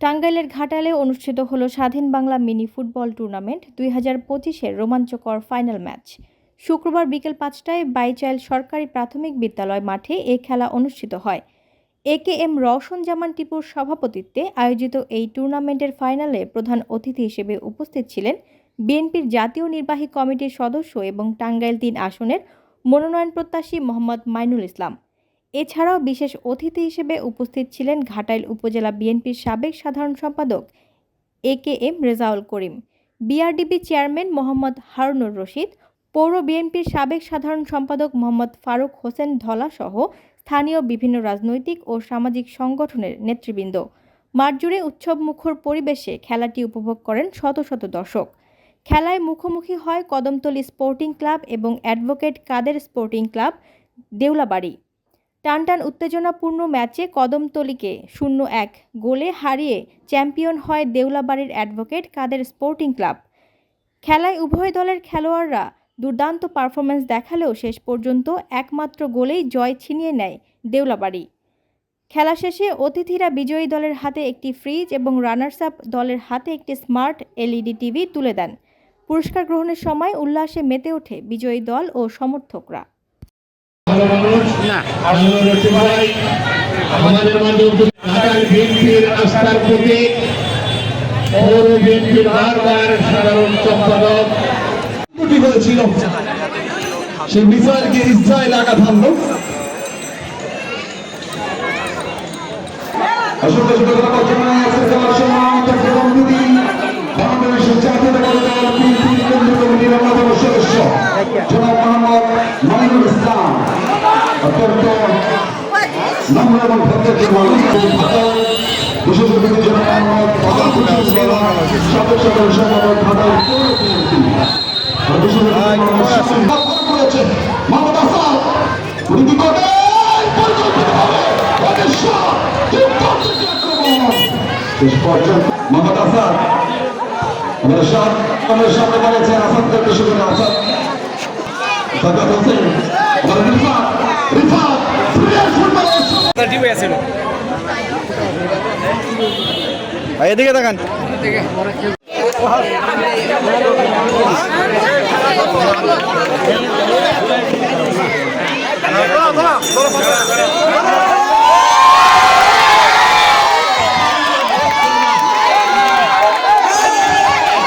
টাঙ্গাইলের ঘাটালে অনুষ্ঠিত হলো স্বাধীন বাংলা মিনি ফুটবল টুর্নামেন্ট দুই হাজার পঁচিশের রোমাঞ্চকর ফাইনাল ম্যাচ। শুক্রবার বিকেল পাঁচটায় বাইচাইল সরকারি প্রাথমিক বিদ্যালয় মাঠে এ খেলা অনুষ্ঠিত হয়। এ কে এম রওশন জামান টিপুর সভাপতিত্বে আয়োজিত এই টুর্নামেন্টের ফাইনালে প্রধান অতিথি হিসেবে উপস্থিত ছিলেন বিএনপির জাতীয় নির্বাহী কমিটির সদস্য এবং টাঙ্গাইল তিন আসনের মনোনয়ন প্রত্যাশী মোহাম্মদ মাইনুল ইসলাম। এছাড়াও বিশেষ অতিথি হিসেবে উপস্থিত ছিলেন ঘাটাইল উপজেলা বিএনপির সাবেক সাধারণ সম্পাদক A K M Rezaul Karim, BRDB chairman Mohammad Harunur Rashid, পৌর বিএনপির সাবেক সাধারণ সম্পাদক মোহাম্মদ ফারুক হোসেন ধলা সহ স্থানীয় বিভিন্ন রাজনৈতিক ও সামাজিক সংগঠনের নেতৃবৃন্দ। মাঠজুড়ে উৎসবমুখর পরিবেশে খেলাটি উপভোগ করেন শত শত দর্শক। খেলায় মুখোমুখি হয় কদমতলী স্পোর্টিং ক্লাব এবং advocate Kader sporting club Deulabari. টানটান উত্তেজনাপূর্ণ ম্যাচে কদমতলিকে শূন্য এক গোলে হারিয়ে চ্যাম্পিয়ন হয় দেউলাবাড়ির অ্যাডভোকেট কাদের স্পোর্টিং ক্লাব। খেলায় উভয় দলের খেলোয়াড়রা দুর্দান্ত পারফরম্যান্স দেখালেও শেষ পর্যন্ত একমাত্র গোলেই জয় ছিনিয়ে নেয় দেউলাবাড়ি। খেলা শেষে অতিথিরা বিজয়ী দলের হাতে একটি ফ্রিজ এবং রানার্স আপ দলের হাতে একটি স্মার্ট এলইডি টিভি তুলে দেন। পুরস্কার গ্রহণের সময় উল্লাসে মেতে ওঠে বিজয়ী দল ও সমর্থকরা। ভালো মানুষ আসলে রসিক ভাই আমাদের মাঝে ঢাকার বিএনপির আস্থার প্রতীক পৌর বিএনপির বারবার সাধারণ সম্পাদক ত্রুটি হয়েছিল সেই মিসাইলকে ইসরায়েল আঘাত হানলো চট্টগ্রাম দিদি বাংলাদেশের জাতীয় দল বিএনপি কেন্দ্রীয় কমিটির অন্যতম সদস্য জনাব মোহাম্মদ মাইনুল ইসলাম অত্যন্ত নম্র এবং ভদ্র মানুষ বিশেষ করে সাবেক সাধারণ সম্পাদক ঘাটাল পৌর। বিএনপি মোহাম্মদ আসাদ উনি কি করবেন। মোহাম্মদ আসাদ আমাদের সব আমাদের সামনে দাঁড়িয়েছে আসাদ থেকে শুরু করে আসাদ। সাদাত হোসেন। টিমে আছে ভাই এদিকে তাকান। ধরো ধরো ধরো